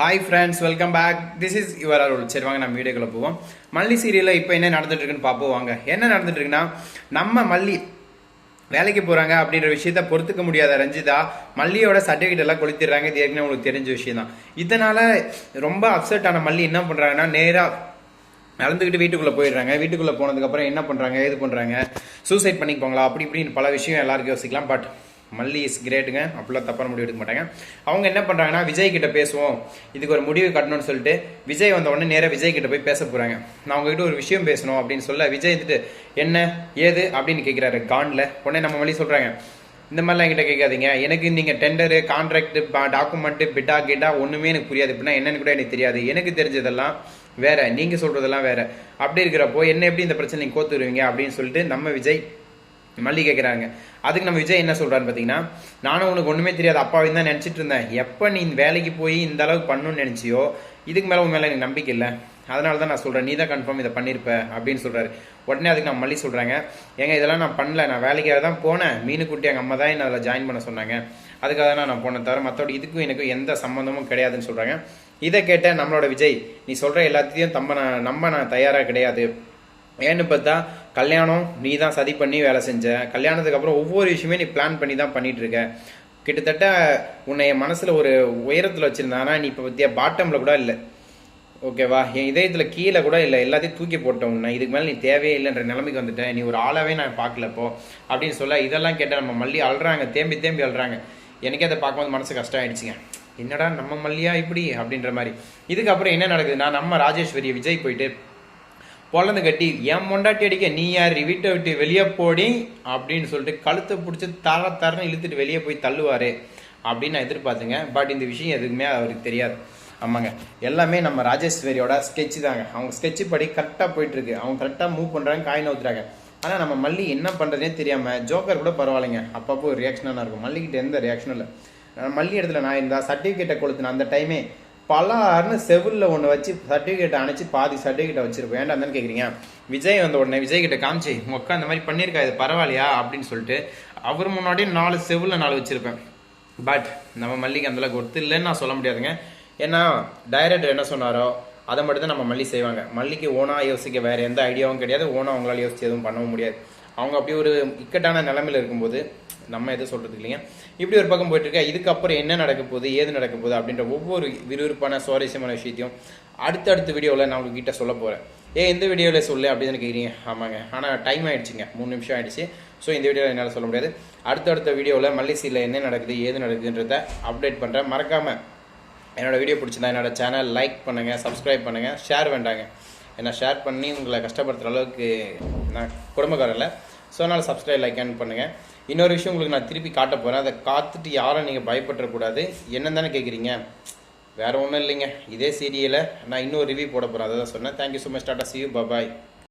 Hi friends welcome back this is your Arul சரி வாங்க நம்ம வீடியோக்குள்ள போவோம். மல்லி சீரியலில் இப்போ என்ன நடந்துட்டு இருக்குன்னு பார்ப்போம் வாங்க என்ன நடந்துட்டு இருக்குன்னா நம்ம மல்லி வேலைக்கு போகிறாங்க அப்படின்ற விஷயத்த பொறுத்துக்க முடியாத ரஞ்சிதா மல்லியோட சர்டிஃபிகேட் எல்லாம் கொளுத்திடுறாங்க. இது ஏற்கனவே உங்களுக்கு தெரிஞ்ச விஷயம் தான் இதனால் ரொம்ப அப்செட் ஆன மல்லி என்ன பண்ணுறாங்கன்னா நேராக நடந்துக்கிட்டு வீட்டுக்குள்ளே போயிடுறாங்க. வீட்டுக்குள்ளே போனதுக்கப்புறம் என்ன பண்ணுறாங்க ஏது பண்ணுறாங்க சூசைட் பண்ணிக்கோங்களா அப்படி இப்படின்னு பல விஷயம் எல்லாருக்கும் யோசிக்கலாம். பட் மல்லி இஸ் கிரேட்டுங்க அப்படிலாம் தப்பான முடிவு எடுக்க மாட்டாங்க. அவங்க என்ன பண்ணுறாங்கன்னா விஜய் கிட்ட பேசுவோம். இதுக்கு ஒரு முடிவு கட்டணும்னு சொல்லிட்டு விஜய் வந்த உடனே நேராக விஜய் கிட்ட போய் பேச போகிறாங்க நான் உங்ககிட்ட ஒரு விஷயம் பேசணும் அப்படின்னு சொல்ல விஜய் வந்துட்டு என்ன? ஏது? அப்படின்னு கேட்குறாரு காண்டில். உடனே நம்ம மல்லி சொல்கிறாங்க இந்த மாதிரிலாம் என்கிட்ட கேட்காதீங்க. எனக்கு நீங்கள் டெண்டரு கான்ட்ராக்ட் டாக்குமெண்ட்டு பிட்டா கிட்டா ஒன்றுமே எனக்கு புரியாது. அப்படின்னா என்னன்னு கூட எனக்கு தெரியாது. எனக்கு தெரிஞ்சதெல்லாம் வேற. நீங்கள் சொல்கிறதெல்லாம் வேற. அப்படி இருக்கிறப்போ என்ன எப்படி இந்த பிரச்சனை நீங்கள் கோத்துருவீங்க? அப்படின்னு சொல்லிட்டு நம்ம விஜய் மல்லி கேட்குறாங்க அதுக்கு நம்ம விஜய் என்ன சொல்கிறான்னு பார்த்தீங்கன்னா நானும் உனக்கு ஒன்றுமே தெரியாது அப்பாவின் தான் நினச்சிட்டு இருந்தேன். எப்போ நீ வேலைக்கு போய் இந்த அளவுக்கு பண்ணணும்னு நினச்சியோ இதுக்கு மேலே உன் மேலே எனக்கு நம்பிக்கை இல்லை. அதனால தான் நான் சொல்கிறேன் நீ தான் கன்ஃபார்ம் இதை பண்ணியிருப்ப அப்படின்னு சொல்கிறாரு உடனே அதுக்கு நான் மல்லி சொல்கிறாங்க ஏங்க இதெல்லாம் நான் பண்ணல நான் வேலைக்காக தான் போனேன். மீனுக்குட்டி எங்கள் அம்மா தான் என்ன அதில் ஜாயின் பண்ண சொன்னாங்க. அதுக்காக தான் நான் போனேன் தவிர மற்றபடி இதுக்கும் எனக்கும் எந்த சம்மந்தமும் கிடையாதுன்னு சொல்கிறாங்க இதை கேட்ட நம்மளோட விஜய் நீ சொல்கிற எல்லாத்தையும் தம்ப நான் நம்ப நான் தயாராக கிடையாது. ஏன்னு பார்த்தா கல்யாணம் நீ தான் சதி பண்ணி வேலை செஞ்ச. கல்யாணத்துக்கு அப்புறம் ஒவ்வொரு விஷயமே நீ பிளான் பண்ணி தான் பண்ணிட்டு இருக்க கிட்டத்தட்ட உன்னை என் மனசுல ஒரு உயரத்துல வச்சிருந்தானா நீ இப்போ பத்தியா பாட்டம்ல கூட இல்லை. ஓகேவா என் இதயத்துல கீழே கூட இல்லை. எல்லாத்தையும் தூக்கி போட்டோம் உன்னை. இதுக்கு மேலே நீ தேவையே இல்லைன்ற நிலைமைக்கு வந்துட்டேன் நீ ஒரு ஆளாவே நான் பார்க்கலப்போ அப்படின்னு சொல்ல இதெல்லாம் கேட்டால் நம்ம மல்லி அழுறாங்க. தேம்பி தேம்பி அழுறாங்க. எனக்கே அதை பார்க்கும்போது மனசு கஷ்டம் ஆயிடுச்சுங்க என்னடா நம்ம மல்லியா இப்படி? அப்படின்ற மாதிரி. இதுக்கப்புறம் என்ன நடக்குதுன்னா நம்ம ராஜேஸ்வரி விஜய் போயிட்டு பொழந்து கட்டி என் மொண்டாட்டி அடிக்க நீ யார்? வீட்டை விட்டு வெளியே போடி அப்படின்னு சொல்லிட்டு கழுத்தை பிடிச்சி தர தரன்னு இழுத்துட்டு வெளியே போய் தள்ளுவார் அப்படின்னு நான் எதிர்பார்த்துங்க. பட் இந்த விஷயம் எதுக்குமே அவருக்கு தெரியாது. ஆமாங்க. எல்லாமே நம்ம ராஜேஸ்வரியோட ஸ்கெட்சு தாங்க. அவங்க ஸ்கெட்சு படி கரெக்டாக போயிட்டுருக்கு. அவங்க கரெக்டாக மூவ் பண்ணுறாங்க காயின் ஊத்துறாங்க ஆனால் நம்ம மல்லி என்ன பண்ணுறதுனே தெரியாமல் ஜோக்கர் கூட பரவாயில்லைங்க. அப்பப்போ ஒரு ரியாக்ஷனாக இருக்கும். மல்லிக்கிட்ட எந்த ரியாக்ஷனும் இல்லை. மல்லி இடத்துல நான் இருந்தால் சர்டிஃபிகேட்டை கொளுத்தின அந்த டைமே பலார்னு செவிலில் ஒன்று வச்சு சர்டிஃபிகேட்டை அணைச்சு பாதி சர்டிஃபிகேட்டை வச்சுருப்பேன் ஏன்டா கேட்குறீங்க விஜய் வந்த உடனே விஜய் கிட்ட காமிச்சு மொக்கா அந்த இந்த மாதிரி பண்ணியிருக்கா இது பரவாயில்லையா? அப்படின்னு சொல்லிட்டு அவர் முன்னாடியே நாலு செவிலில் நாலு வச்சுருப்பேன். பட் நம்ம மல்லிக்கு அந்தளவுக்கு ஒத்து இல்லைன்னு நான் சொல்ல முடியாதுங்க. ஏன்னா டைரக்டர் என்ன சொன்னாரோ அதை மட்டும் தான் நம்ம மல்லி செய்வாங்க. மல்லிக்கு ஓனாக யோசிக்க வேறு எந்த ஐடியாவும் கிடையாது. ஓனாக அவங்களால யோசிச்சு எதுவும் பண்ணவும் முடியாது. அவங்க அப்படி ஒரு இக்கட்டான நிலமையில் இருக்கும்போது நம்ம எதுவும் சொல்கிறது இல்லைங்க? இப்படி ஒரு பக்கம் போயிட்டு இருக்க இதுக்கப்புறம் என்ன நடக்க போகுது ஏது நடக்க போகுது அப்படின்ற ஒவ்வொரு விறுவிறுப்பான சுவாரஸ்யமான விஷயத்தையும் அடுத்தடுத்த வீடியோவில் நான் உங்ககிட்ட சொல்ல போகிறேன் ஏன் இந்த வீடியோவில் சொல்லு அப்படின்னு கேட்குறீங்க ஆமாங்க. ஆனால் டைம் ஆயிடுச்சுங்க. மூணு நிமிஷம் ஆயிடுச்சு. ஸோ இந்த வீடியோவில் என்னால் சொல்ல முடியாது. அடுத்தடுத்த வீடியோவில் மல்லிசீரில் என்ன நடக்குது ஏது நடக்குதுன்றத அப்டேட் பண்ணுறேன் மறக்காமல் என்னோடய வீடியோ பிடிச்சிருந்தா என்னோடய சேனல் லைக் பண்ணுங்கள் சப்ஸ்கிரைப் பண்ணுங்கள் ஷேர் வேண்டாங்க. ஏன்னா ஷேர் பண்ணி உங்களை கஷ்டப்படுத்துகிற அளவுக்கு நான் குடும்பக்காரன் இல்லை. ஸோ அதனால் சப்ஸ்கிரைப் லைக் அண்ட் பண்ணுங்கள் இன்னொரு விஷயம் உங்களுக்கு நான் திருப்பி காட்ட போகிறேன் அதை காத்துட்டு யாரும் நீங்கள் பயப்படக்கூடாது. என்னன்னு தானே கேட்குறீங்க வேறு ஒன்றும் இல்லைங்க. இதே சீரியலை நான் இன்னொரு ரிவ்யூ போட போகிறேன் அதை தான் சொன்னேன் thank you so much tata see you bye